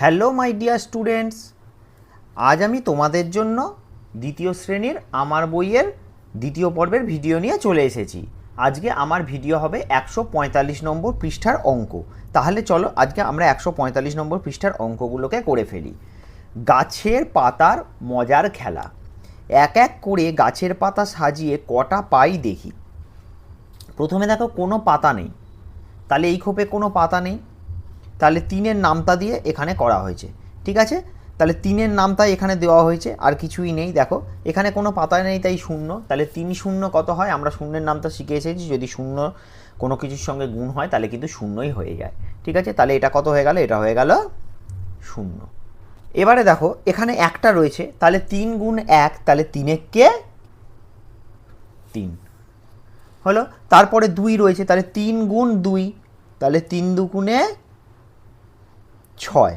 Hello, my dear students. আজ আমি তোমাদের জন্য দ্বিতীয় শ্রেণির আমার বইয়ের দ্বিতীয় পর্বের ভিডিও নিয়ে চলে এসেছি। আজকে আমার ভিডিও হবে একশো পঁয়তাল্লিশ নম্বর পৃষ্ঠার অঙ্ক। তাহলে চলো, আজকে আমরা একশো পঁয়তাল্লিশ নম্বর পৃষ্ঠার অঙ্কগুলোকে করে ফেলি। গাছের পাতার মজার খেলা। এক এক করে গাছের পাতা সাজিয়ে কটা পাই দেখি। প্রথমে দেখো, কোনো পাতা নেই। তাহলে এই খোপে কোনো পাতা নেই। তাহলে তিনের নামতা দিয়ে এখানে করা হয়েছে। ঠিক আছে? তাহলে তিনের নামতা এখানে দেওয়া হয়েছে, আর কিছুই নেই। দেখো, এখানে কোনো পাতা নেই, তাই শূন্য। তাহলে তিন শূন্য কত হয়? আমরা শূন্যের নামতা শিখে এসেছি। যদি শূন্য কোনো কিছুর সঙ্গে গুণ হয়, তাহলে কিন্তু শূন্যই হয়ে যায়। ঠিক আছে? তাহলে এটা কত হয়ে গেল? এটা হয়ে গেল শূন্য। এবারে দেখো, এখানে একটা রয়েছে। তাহলে তিন গুণ এক, তাহলে তিনে কে? তিন। হলো? তারপরে দুই রয়েছে। তাহলে তিন গুণ দুই, তাহলে তিন দুগুণে ছয়।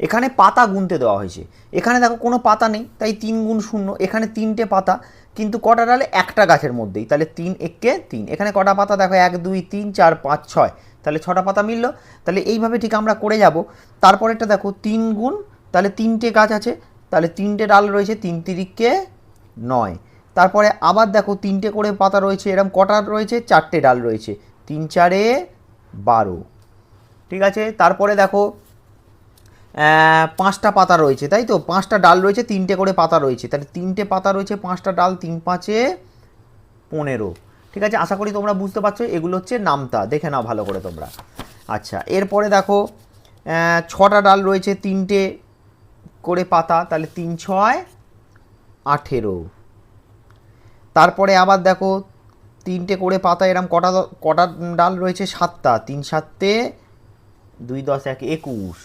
এখানে পাতা গুনতে দেওয়া হয়েছে। এখানে দেখো কোনো পাতা নেই, তাই তিন গুণ শূন্য। এখানে তিনটে পাতা, কিন্তু কটা ডালে একটা গাছের মধ্যেই। তাহলে তিন একে তিন। এখানে কটা পাতা দেখো, এক, দুই, তিন, চার, পাঁচ, ছয়। তাহলে ছটা পাতা মিলল। তাহলে এইভাবে ঠিক আমরা করে যাব। তারপরেরটা দেখো, তিন গুণ, তাহলে তিনটে গাছ আছে। তাহলে তিনটে ডাল রয়েছে, তিন তিরিককে নয়। তারপরে আবার দেখো, তিনটে করে পাতা রয়েছে এরকম কটা রয়েছে? চারটে ডাল রয়েছে। তিন, চারে বারো। ঠিক আছে? তারপরে দেখো পাঁচটা পাতা রয়েছে, তাই তো? পাঁচটা ডাল রয়েছে, তিনটে করে পাতা রয়েছে। তাহলে তিনটে পাতা রয়েছে, পাঁচটা ডাল, তিন পাঁচে পনেরো। ঠিক আছে? আশা করি তোমরা বুঝতে পারছ, এগুলো হচ্ছে নামতা। দেখে নাও ভালো করে তোমরা। আচ্ছা এরপরে দেখো ছটা ডাল রয়েছে, তিনটে করে পাতা, তাহলে তিন ছয় আঠেরো। তারপরে আবার দেখো, তিনটে করে পাতা, এরম কটা কটা ডাল রয়েছে? সাতটা। তিন সাতে দুই দশ এক একুশ।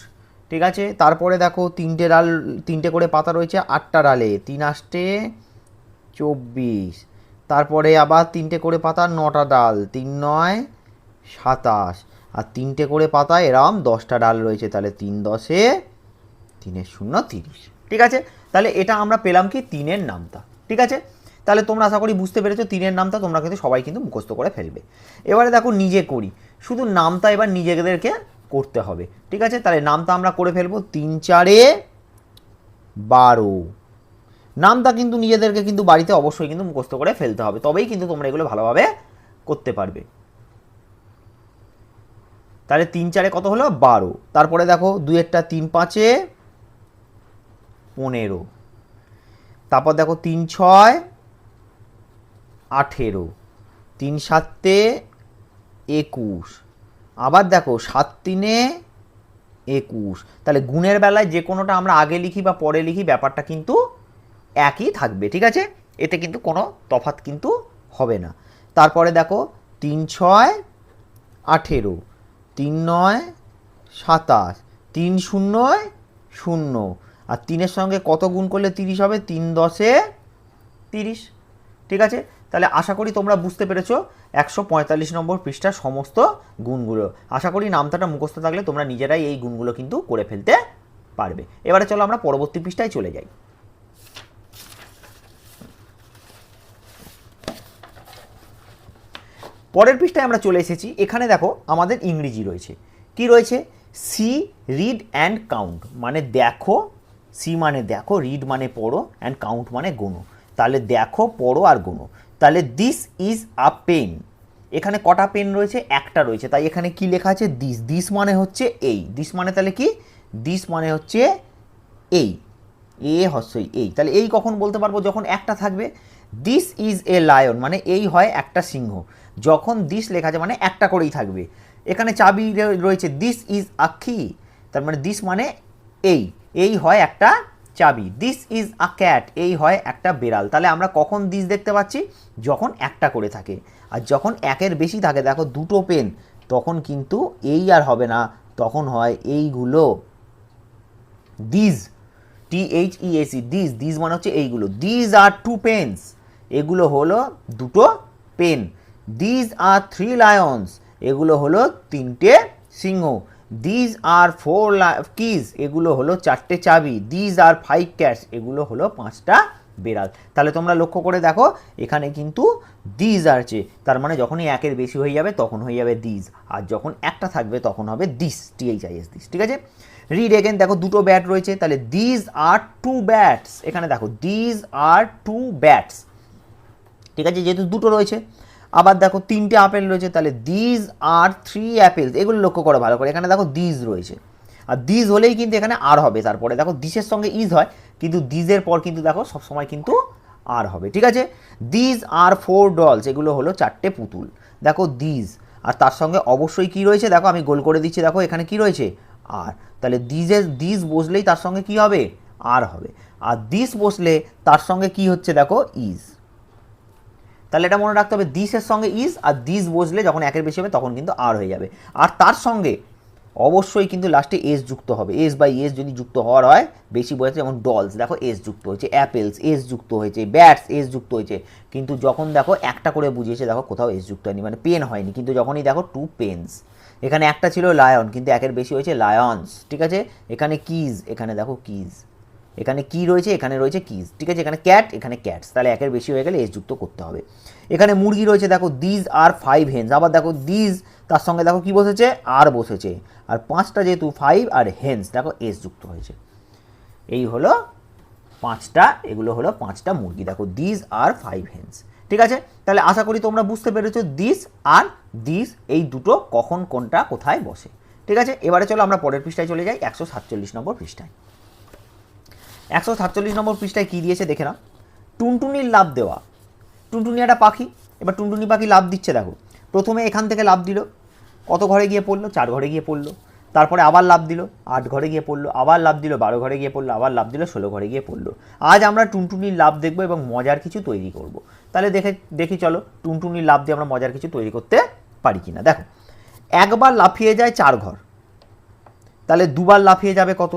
ঠিক আছে? তারপরে দেখো তিনটে ডাল তিনটে করে পাতা রয়েছে, আটটা ডালে তিন আষ্টে চব্বিশ। তারপরে আবার তিনটে করে পাতা নটা ডাল তিন নয় সাতাশ। আর তিনটে করে পাতা এরম দশটা ডাল রয়েছে, তাহলে তিন দশে তিনের শূন্য তিরিশ। ঠিক আছে? তাহলে এটা আমরা পেলাম কি? তিনের নামতা। ঠিক আছে? তাহলে তোমরা আশা করি বুঝতে পেরেছ, তিনের নামতা তোমরা কিন্তু সবাই কিন্তু মুখস্থ করে ফেলবে। এবারে দেখো নিজে করি। শুধু নামতা এবার নিজেদেরকে করতে হবে। ঠিক আছে? তাহলে নামতা আমরা করে ফেলব তিন চারে বারো। নামতা কিন্তু নিজেদেরকে কিন্তু বাড়িতে অবশ্যই কিন্তু মুখস্থ করে ফেলতে হবে। তবেই কিন্তু তোমরা এগুলো ভালোভাবে করতে পারবে। তাহলে তিন চারে কত হলো? বারো। তারপরে দেখো একটা তিন পাঁচে পনেরো। তারপর দেখো, তিন ছয় আঠেরো। তিন সাতে একুশ। আবার দেখো সাত তিনে একুশ। তাহলে গুণের বেলায় যে কোনোটা আমরা আগে লিখি বা পরে লিখি, ব্যাপারটা কিন্তু একই থাকবে, ঠিক আছে? এতে কিন্তু কোনো তফাৎ কিন্তু হবে না। তারপরে দেখো তিন ছয় আঠেরো, তিন নয় সাতাশ, তিন শূন্য শূন্য। আর তিনের সঙ্গে কত গুণ করলে তিরিশ হবে? তিন দশে তিরিশ, ঠিক আছে? তাহলে আশা করি তোমরা বুঝতে পেরেছ একশো পঁয়তাল্লিশ নম্বর পৃষ্ঠার সমস্ত গুণগুলো। আশা করি নামতাটা মুখস্থ থাকলে তোমরা নিজেরাই এই গুণগুলো কিন্তু করে ফেলতে পারবে। এবারে চলো আমরা পরবর্তী পৃষ্ঠায় চলে যাই। পরের পৃষ্ঠায় আমরা চলে এসেছি। এখানে দেখো আমাদের ইংরেজি রয়েছে। কি রয়েছে? সি, রিড অ্যান্ড কাউন্ট মানে দেখো। সি মানে দেখো, রিড মানে পড়ো, অ্যান্ড কাউন্ট মানে গোনো। তাহলে দেখো, পড়ো আর গোনো। তাহলে দিস ইজ আ পেন এখানে কটা পেন রয়েছে? একটা রয়েছে। তাই এখানে কি লেখা আছে? দিস দিস মানে হচ্ছে এই। দিস মানে তাহলে কি? দিস মানে হচ্ছে এই। এ হস্যই এই। তাহলে এই কখন বলতে পারব? যখন একটা থাকবে। দিস ইজ এ লায়ন মানে এই হয় একটা সিংহ। যখন দিস লেখা আছে মানে একটা করেই থাকবে। এখানে চাবি রয়েছে। দিস ইজ আ কি তার মানে দিস মানে এই। এই হয় একটা চাবি। দিস ইজ আ ক্যাট এই হয় একটা বেড়াল। তাহলে আমরা কখন দিস দেখতে পাচ্ছি? যখন একটা করে থাকে। আর যখন একের বেশি থাকে, দেখো দুটো পেন তখন কিন্তু এই আর হবে না। তখন হয় এইগুলো। These T H E S E these these মানে হচ্ছে এইগুলো। দিজ আর টু পেনস এগুলো হলো দুটো pen these are three lions এগুলো হলো তিনটে সিংহ। দিজ আর ফোর কিজ এগুলো হলো চারটে চাবি। দিজ আর ফাইভ ক্যাটস এগুলো হলো পাঁচটা বেড়াল। তাহলে তোমরা লক্ষ্য করে দেখো, এখানে কিন্তু দিজ আছে তার মানে যখনই একের বেশি হয়ে যাবে, তখন হয়ে যাবে দিজ আর যখন একটা থাকবে, তখন হবে দিস টিএইচআইএস দিস ঠিক আছে? রিড এগেন দেখো দুটো ব্যাট রয়েছে। তাহলে দিজ আর টু ব্যাটস এখানে দেখো দিজ আর টু ব্যাটস ঠিক আছে? যেহেতু দুটো রয়েছে আবার দেখো তিনটে আপেল রয়েছে, তাহলে দিজ আর থ্রি অ্যাপেলস এগুলো লক্ষ্য করো ভালো করে। এখানে দেখো দিজ রয়েছে। আর দিজ হলেই কিন্তু এখানে আর হবে। তারপরে দেখো দিসের সঙ্গে ইজ হয়, কিন্তু দিজের পর কিন্তু দেখো সবসময় কিন্তু আর হবে। ঠিক আছে? দিজ আর ফোর ডলস এগুলো হলো চারটে পুতুল। দেখো দিজ আর তার সঙ্গে অবশ্যই কি রয়েছে? দেখো আমি গোল করে দিচ্ছি। দেখো এখানে কি রয়েছে? আর তাহলে দিজের দিজ বসলেই তার সঙ্গে কি হবে? আর হবে। আর দিস বসলে তার সঙ্গে কি হচ্ছে? দেখো ইজ তাহলে এটা মনে রাখতে হবে দিসের সঙ্গে ইজ আর দিস বসলে যখন একের বেশি হবে তখন কিন্তু আর হয়ে যাবে। আর তার সঙ্গে অবশ্যই কিন্তু লাস্টে এস যুক্ত হবে। এস বাই এস যদি যুক্ত হওয়ার হয়, বেশি বোঝাচ্ছে যেমন ডলস দেখো এস যুক্ত হয়েছে অ্যাপেলস এস যুক্ত হয়েছে ব্যাটস এস যুক্ত হয়েছে। কিন্তু যখন দেখো একটা করে বুঝিয়েছে, দেখো কোথাও এস যুক্ত হয়নি মানে পেন হয়নি। কিন্তু যখনই দেখো টু পেনস এখানে একটা ছিল লায়ন কিন্তু একের বেশি হয়েছে লায়ন্স ঠিক আছে? এখানে কিজ এখানে দেখো কিজ এখানে কি রয়েছে? এখানে রয়েছে কিজ ঠিক আছে? এখানে ক্যাট এখানে ক্যাটস তাহলে একের বেশি হয়ে গেলে এস যুক্ত করতে হবে। এখানে মুরগি রয়েছে, দেখো দিজ আর ফাইভ হেন্স আবার দেখো দিজ তার সঙ্গে দেখো কি বসেছে? আর বসেছে। আর পাঁচটা যেহেতু ফাইভ আর হেন্স দেখো এস যুক্ত হয়েছে। এই হলো পাঁচটা, এগুলো হলো পাঁচটা মুরগি, দেখো দিজ আর ফাইভ হেন্স ঠিক আছে? তাহলে আশা করি তোমরা বুঝতে পেরেছ দিস আর দিস এই দুটো কখন, কোনটা, কোথায় বসে, ঠিক আছে? এবারে চলো আমরা পরের পৃষ্ঠায় চলে যাই, একশো সাতচল্লিশ নম্বর পৃষ্ঠায়। একশো সাতচল্লিশ নম্বর পৃষ্ঠায় কী দিয়েছে দেখে না টুনটুনির লাভ দেওয়া। টুনটুনি একটা পাখি, এবার টুনটুনি পাখি লাভ দিচ্ছে দেখো। প্রথমে এখান থেকে লাভ দিল। কত ঘরে গিয়ে পড়ল? চার ঘরে গিয়ে পড়ল। তারপরে আবার লাভ দিল। আট ঘরে গিয়ে পড়ল। আবার লাভ দিল। বারো ঘরে গিয়ে পড়ল। আবার লাভ দিল। ষোলো ঘরে গিয়ে পড়ল। আজ আমরা টুনটুনির লাভ দেখব এবং মজার কিছু তৈরি করব। তাহলে দেখে, দেখি চলো, টুনটুনির লাভ দিয়ে আমরা মজার কিছু তৈরি করতে পারি কি না দেখো, একবার লাফিয়ে যায় চার ঘর। তাহলে দুবার লাফিয়ে যাবে কত?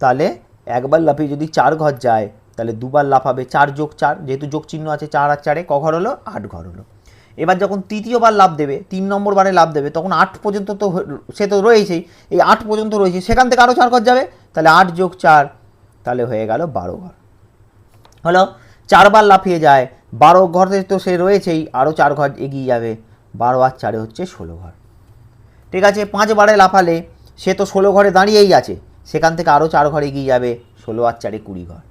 তাহলে একবার লাফিয়ে যদি চার ঘর যায়, তাহলে দুবার লাফাবে, চার যোগ চার, যেহেতু যোগ চিহ্ন আছে চার আর চারে, ক ঘর হলো? আট ঘর হলো। এবার যখন তৃতীয়বার লাভ দেবে, তিন নম্বর বারে লাভ দেবে, তখন আট পর্যন্ত তো সে তো রয়েছেই, এই আট পর্যন্ত রয়েছে, সেখান থেকে আরও চার ঘর যাবে, তাহলে আট যোগ চার, তাহলে হয়ে গেল বারো ঘর। হলো? চারবার লাফিয়ে যায়, বারো ঘরে তো সে রয়েছেই আরও চার ঘর এগিয়ে যাবে, বারো আর চারে হচ্ছে ষোলো ঘর। ঠিক আছে? পাঁচবারে লাফালে, সে তো ষোলো ঘরে দাঁড়িয়েই আছে। সেখান থেকে আরও চার ঘর এগিয়ে যাবে ষোলো আর চারে কুড়ি ঘর।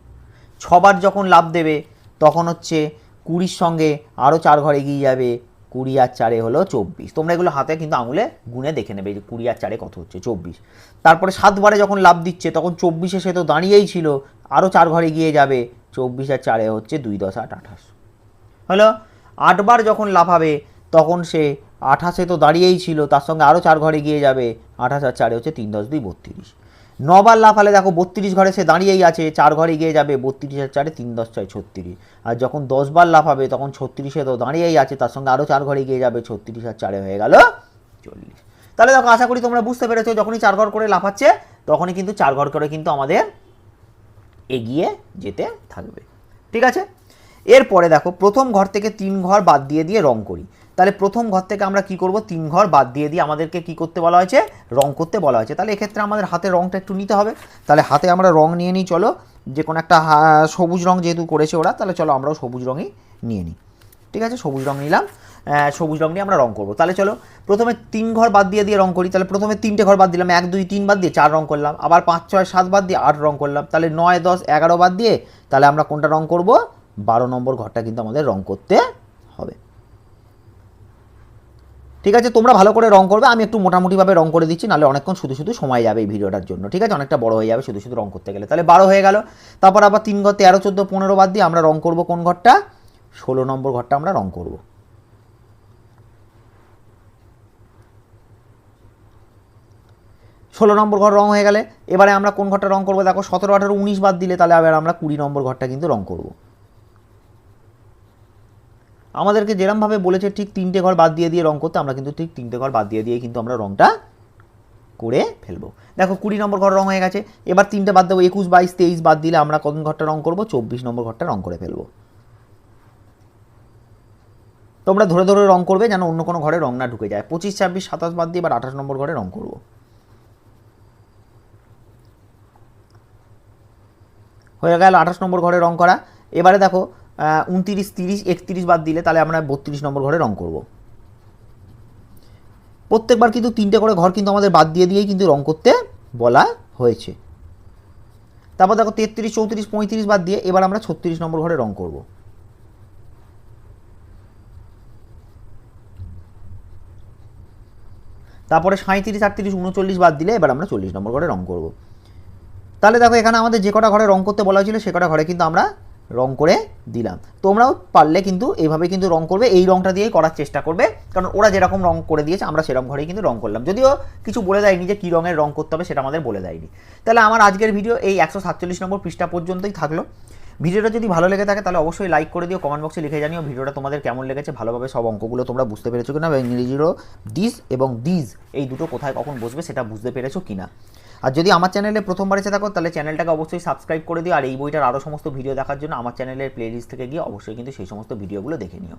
ছবার যখন লাভ দেবে, তখন হচ্ছে কুড়ির সঙ্গে আরও চার ঘরে এগিয়ে যাবে, কুড়ি আর চারে হলো চব্বিশ। তোমরা এগুলো হাতে কিন্তু আঙুলে গুনে দেখে নেবে যে কুড়ি আর চারে কত হচ্ছে, চব্বিশ। তারপরে সাতবারে যখন লাভ দিচ্ছে, তখন চব্বিশে সে তো দাঁড়িয়েই ছিল, আরও চার ঘরে এগিয়ে যাবে, চব্বিশ আর চারে হচ্ছে দুই দশ আট আঠাশ। হলো আটবার যখন লাফাবে তখন সে আঠাশে তো দাঁড়িয়েই ছিল, তার সঙ্গে আরও চার ঘরে গিয়ে যাবে, আঠাশ আর চারে হচ্ছে তিন দশ দুই বত্রিশ। নবার লাফালে দেখো বত্রিশ ঘরে সে দাঁড়িয়েই আছে, চার ঘরে গিয়ে যাবে, বত্রিশ আর চারে তিন দশ ছয় ছত্রিশ। আর যখন দশবার লাফাবে, তখন ছত্রিশে তো দাঁড়িয়েই আছে, তার সঙ্গে আরও চার ঘরে গিয়ে যাবে, ছত্রিশ আর চারে হয়ে গেল চল্লিশ। তাহলে দেখো, আশা করি তোমরা বুঝতে পেরেছ, যখনই চার ঘর করে লাফাচ্ছে, তখনই কিন্তু চার ঘর করে কিন্তু আমাদের এগিয়ে যেতে থাকবে। ঠিক আছে? এরপরে দেখো, প্রথম ঘর থেকে তিন ঘর বাদ দিয়ে দিয়ে রং করি। তাহলে প্রথম ঘর থেকে আমরা কি করব? তিন ঘর বাদ দিয়ে দিয়ে আমাদেরকে কি করতে বলা হয়েছে? রং করতে বলা হয়েছে। তাহলে এক্ষেত্রে আমাদের হাতে রংটা একটু নিতে হবে। তাহলে হাতে আমরা রং নিয়ে নিই, চলো। যে কোনো একটা সবুজ রং যেহেতু করেছে ওরা, তাহলে চলো আমরাও সবুজ রঙই নিয়ে নিই। ঠিক আছে? সবুজ রং নিলাম। সবুজ রং নিয়ে আমরা রং করব। তাহলে চলো, প্রথমে তিন ঘর বাদ দিয়ে দিয়ে রং করি। তাহলে প্রথমে তিনটে ঘর বাদ দিলাম। এক, দুই, তিন বাদ দিয়ে চার রং করলাম। আবার পাঁচ, ছয়, সাত বাদ দিয়ে আট রং করলাম। তাহলে নয়, দশ, এগারো বাদ দিয়ে তাহলে আমরা কোনটা রং করব? বারো নম্বর ঘরটা কিন্তু আমাদের রং করতে হবে। ঠিক আছে, তোমরা ভালো করে রং করবে, আমি একটু মোটামুটিভাবে রং করে দিচ্ছি, নাহলে অনেকক্ষণ শুধু শুধু সময় যাবে এই ভিডিওটার জন্য, ঠিক আছে? অনেকটা বড় হয়ে যাবে, শুধু শুধু রং করতে গেলে। তাহলে বারো হয়ে গেল, তারপর আবার তিন ঘর, তেরো, চোদ্দ, পনেরো বাদ দিয়ে আমরা রং করব কোন ঘরটা? ষোলো নম্বর ঘরটা আমরা রং করব। ষোলো নম্বর ঘর রং হয়ে গেলে, এবারে আমরা কোন ঘরটা রং করব? দেখো, সতেরো, আঠারো, উনিশ বাদ দিলে তাহলে আবার আমরা কুড়ি নম্বর ঘরটা কিন্তু রং করব। আমাদেরকে যেরমভাবে বলেছে ঠিক তিনটে ঘর বাদ দিয়ে দিয়ে রং করতে, আমরা কিন্তু ঠিক তিনটে ঘর বাদ দিয়ে দিয়ে কিন্তু আমরা রংটা করে ফেলব। দেখো কুড়ি নম্বর ঘর রং হয়ে গেছে, এবার তিনটে বাদ দেবো, একুশ, বাইশ, তেইশ বাদ দিলে আমরা কোন ঘরটা রং করব? চব্বিশ নম্বর ঘরটা রং করে ফেলব। তোমরা ধরে ধরে রং করবে যেন অন্য কোনো ঘরে রং না ঢুকে যায়। পঁচিশ, ছাব্বিশ, সাতাশ বাদ দিয়ে এবার আঠাশ নম্বর ঘরে রং করব। হয়ে গেল আঠাশ নম্বর ঘরে রং করা। এবারে দেখো উনতিরিশ, তিরিশ, একত্রিশ বাদ দিলে তাহলে আমরা বত্রিশ নম্বর ঘরে রং করব। প্রত্যেকবার কিন্তু তিনটে করে ঘর কিন্তু আমাদের বাদ দিয়ে দিয়েই কিন্তু রং করতে বলা হয়েছে। তারপর দেখো তেত্রিশ, চৌত্রিশ, পঁয়ত্রিশ বাদ দিয়ে এবার আমরা ছত্রিশ নম্বর ঘরে রং করব। তারপরে সাঁত্রিশ আটত্রিশ, উনচল্লিশ বাদ দিলে এবার আমরা চল্লিশ নম্বর ঘরে রং করব। তাহলে দেখো এখানে আমাদের যে কটা ঘরে রং করতে বলা হয়েছিল সে কটা ঘরে কিন্তু আমরা রং করে দিলাম। তোমরাও পারলে কিন্তু এইভাবে কিন্তু রং করবে, এই রংটা দিয়েই করার চেষ্টা করবে। কারণ ওরা যেরকম রং করে দিয়েছে, আমরা সেরকম ঘরেই কিন্তু রং করলাম। যদিও কিছু বলে দেয়নি যে কী রঙের রং করতে হবে, সেটা আমাদের বলে দেয়নি। তাহলে আমার আজকের ভিডিও এই একশো সাতচল্লিশ নম্বর পৃষ্ঠা পর্যন্তই থাকল। ভিডিওটা যদি ভালো লেগে থাকে, তাহলে অবশ্যই লাইক করে দিও কমেন্ট বক্সে লিখে জানিও ভিডিওটা তোমাদের কেমন লেগেছে। ভালোভাবে সব অঙ্কগুলো তোমরা বুঝতে পেরেছ কিনা ইংরেজিরও ডিস এবং ডিজ এই দুটো কোথায় কখন বসবে সেটা বুঝতে পেরেছ কিনা। আর যদি আমার চ্যানেলে প্রথমবার এসে থাকো, তাহলে চ্যানেলটাকে অবশ্যই সাবস্ক্রাইব করে দিও, আর এই বইটার আরও সমস্ত ভিডিও দেখার জন্য আমার চ্যানেলের প্লেলিস্ট থেকে গিয়ে অবশ্যই কিন্তু সেই সমস্ত ভিডিওগুলো দেখে নিও।